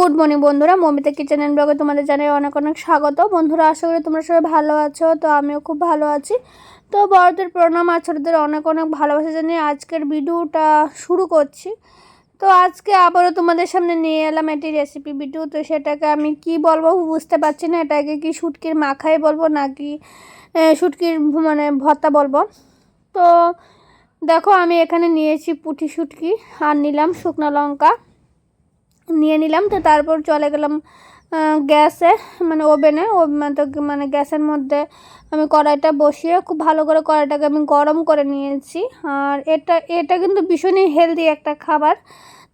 Good morning বন্ধুরা, Momita kitchen and ব্লগে তোমাদের জানাই অনেক অনেক স্বাগত। বন্ধুরা, আশা করি তোমরা সবাই ভালো আছো, তো আমিও খুব ভালো আছি। তো বড়দের প্রণাম আর ছোটদের অনেক অনেক ভালোবাসা জানিয়ে আজকের ভিডিওটা শুরু করছি। তো আজকে আবারও তোমাদের সামনে নিয়ে এলাম একটি রেসিপি ভিডিও তো সেটাকে আমি কি বলব বুঝতে পারছি না এটাকে কি শুটকির মাখাই বলব নাকি শুটকির মানে ভর্তা বলব। তো দেখো আমি এখানে নিয়েছি পুঁটি শুটকি, আর নিলাম শুকনো লঙ্কা। নিয়ে নিলাম। তো তারপর চলে গেলাম গ্যাসে মানে ওভেনে। ও তো মানে গ্যাসের মধ্যে আমি কড়াইটা বসিয়ে খুব ভালো করে কড়াইটাকে আমি গরম করে নিয়েছি। আর এটা এটা কিন্তু ভীষণই হেলদি একটা খাবার।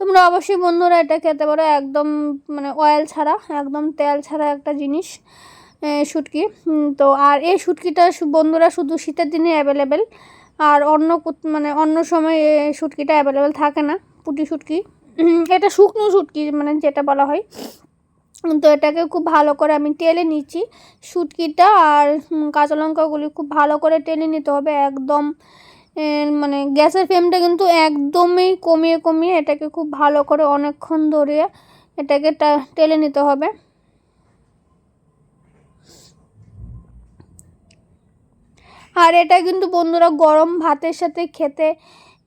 তোমরা অবশ্যই বন্ধুরা এটা খেতে পারো, একদম মানে অয়েল ছাড়া, একদম তেল ছাড়া একটা জিনিস শুটকি। তো আর এই শুটকিটা বন্ধুরা শুধু শীতের দিনে অ্যাভেলেবেল আর অন্য মানে অন্য সময় শুটকিটা অ্যাভেলেবেল থাকে না, পুটি শুটকি। এটা শুকনো শুটকি মানে যেটা বলা হয়। তো এটাকে খুব ভালো করে আমি টেলে নিচ্ছি শুটকিটা, আর কাঁচা লঙ্কাগুলি খুব ভালো করে টেলে নিতে হবে একদম মানে গ্যাসের ফ্লেমটা কিন্তু একদমই কমিয়ে কমিয়ে এটাকে খুব ভালো করে অনেকক্ষণ ধরে এটাকে টেলে নিতে হবে। আর এটা কিন্তু বন্ধুরা গরম ভাতের সাথে খেতে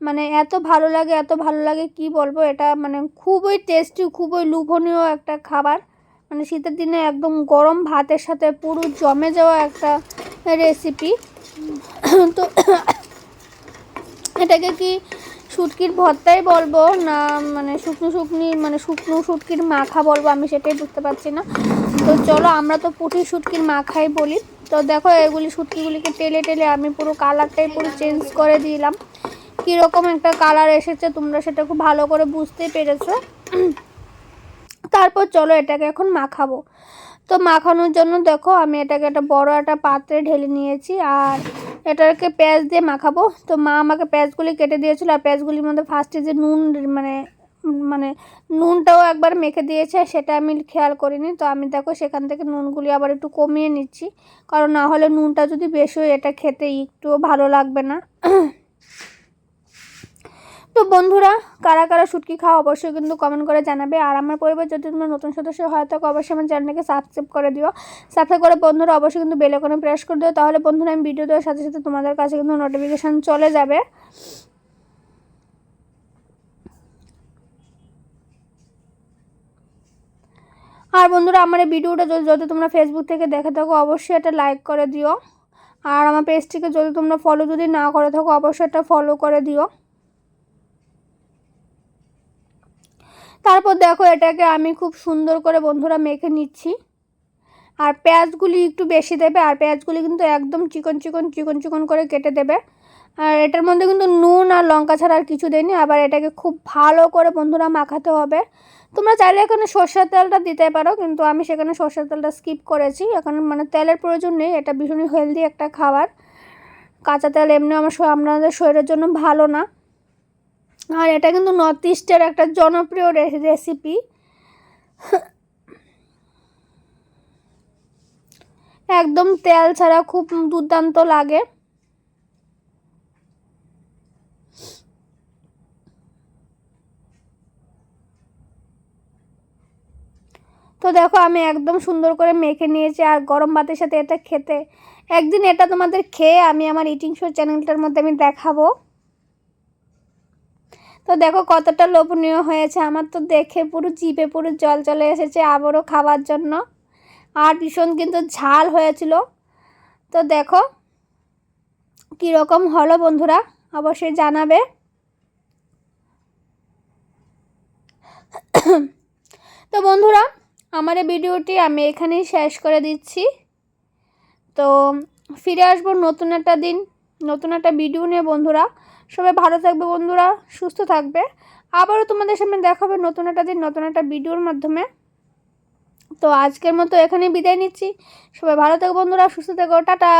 মানে এত ভালো লাগে, এত ভালো লাগে, কি বলব? এটা মানে খুবই টেস্টি খুবই লোভনীয় একটা খাবার। মানে শীতের দিনে একদম গরম ভাতের সাথে পুরো জমে যাওয়া একটা রেসিপি তো এটাকে কি শুটকির ভর্তাই বলব না মানে শুকনো শুকনি মানে শুকনো শুটকির মাখা বলব? আমি সেটাই বুঝতে পারছি না। তো চলো আমরা তো পুঁটি শুটকির মাখাই বলি। তো দেখো এগুলি শুটকিগুলিকে টেলে টেলে আমি পুরো কালারটাই পুরো চেঞ্জ করে দিলাম। কীরকম একটা কালার এসেছে, তোমরা সেটা খুব ভালো করে বুঝতে পেরেছ। তারপর চলো এটাকে এখন মাখাবো। তো মাখানোর জন্য দেখো, আমি এটাকে একটা বড় একটা পাত্রে ঢেলে নিয়েছি, আর এটাকে পেঁয়াজ দিয়ে মাখাবো। তো মা আমাকে পেঁয়াজগুলি কেটে দিয়েছিলো, আর পেঁয়াজগুলির মধ্যে ফার্স্টে যে নুন মানে মানে নুনটাও একবার মেখে দিয়েছে সেটা আমি খেয়াল করিনি। তো আমি দেখো, সেখান থেকে নুনগুলি আবার একটু কমিয়ে নিচ্ছি, কারণ না হলে নুনটা যদি বেশি হয়, এটা খেতে একটুও ভালো লাগবে না। তো বন্ধুরা, কারা কারা শুটকি খাওয়া অবশ্যই কিন্তু কমেন্ট করে জানাবে। আর আমার পরিবার যদি তোমরা নতুন সদস্য হয় থাকো অবশ্যই আমার চ্যানেলকে সাবস্ক্রাইব করে দিও। সাবস্ক্রাইব করে বন্ধুরা অবশ্যই কিন্তু বেল আইকনে প্রেস করে দিও। তাহলে বন্ধুরা আমি ভিডিও দেওয়ার সাথে সাথে তোমাদের কাছে কিন্তু নোটিফিকেশান চলে যাবে। আর বন্ধুরা, আমার এই ভিডিওটা যদি যদি তোমরা ফেসবুক থেকে দেখে থাকো, অবশ্যই একটা লাইক করে দিও। আর আমার পেজটিকে যদি তোমরা ফলো যদি না করে থাকো, অবশ্যই একটা ফলো করে দিও। তারপর দেখো এটাকে আমি খুব সুন্দর করে বন্ধুরা মেখে নিচ্ছি। আর পেঁয়াজগুলি একটু বেশি দেবে, আর পেঁয়াজগুলি কিন্তু একদম চিকন চিকন চিকন চিকন করে কেটে দেবে। আর এটার মধ্যে কিন্তু নুন আর লঙ্কা ছাড়া আর কিছু দেয়নি, আবার এটাকে খুব ভালো করে বন্ধুরা মাখাতে হবে। তোমরা চাইলে এখানে সর্ষের তেলটা দিতে পারো, কিন্তু আমি সেখানে সর্ষের তেলটা স্কিপ করেছি। এখন মানে তেলের প্রয়োজন নেই, এটা ভীষণই হেলদি একটা খাবার। কাঁচা তেল এমনি আমার আপনাদের শরীরের জন্য ভালো না। আর এটা কিন্তু নর্থ ইস্টের একটা জনপ্রিয় রেসিপি একদম তেল ছাড়া খুব দুর্দান্ত লাগে। তো দেখো, আমি একদম সুন্দর করে মেখে নিয়েছি আর গরম ভাতের সাথে এটা খেতে। একদিন এটা তোমাদের খেয়ে আমি আমার ইটিং শো চ্যানেলটার মধ্যে আমি দেখাবো। তো দেখো কতটা লোভনীয় হয়েছে। আমার তো দেখে পুরো জিপে পুরো জল চলে এসেছে আবারও খাওয়ার জন্য। আর ভীষণ কিন্তু ঝাল হয়েছিল। তো দেখো কীরকম হলো বন্ধুরা, অবশ্যই জানাবে। তো বন্ধুরা, আমার এই ভিডিওটি আমি এখানেই শেষ করে দিচ্ছি। তো ফিরে আসব নতুন একটা দিন, নতুন একটা ভিডিও নিয়ে বন্ধুরা। সবাই ভালো থাকবে বন্ধুরা, সুস্থ থাকবে। আবারও তোমাদের সামনে দেখাবে নতুন একটা দিন, নতুন একটা ভিডিওর মাধ্যমে। তো আজকের মতো এখানে বিদায় নিচ্ছি। সবাই ভালো থাকো বন্ধুরা, সুস্থ থাকো, টাটা।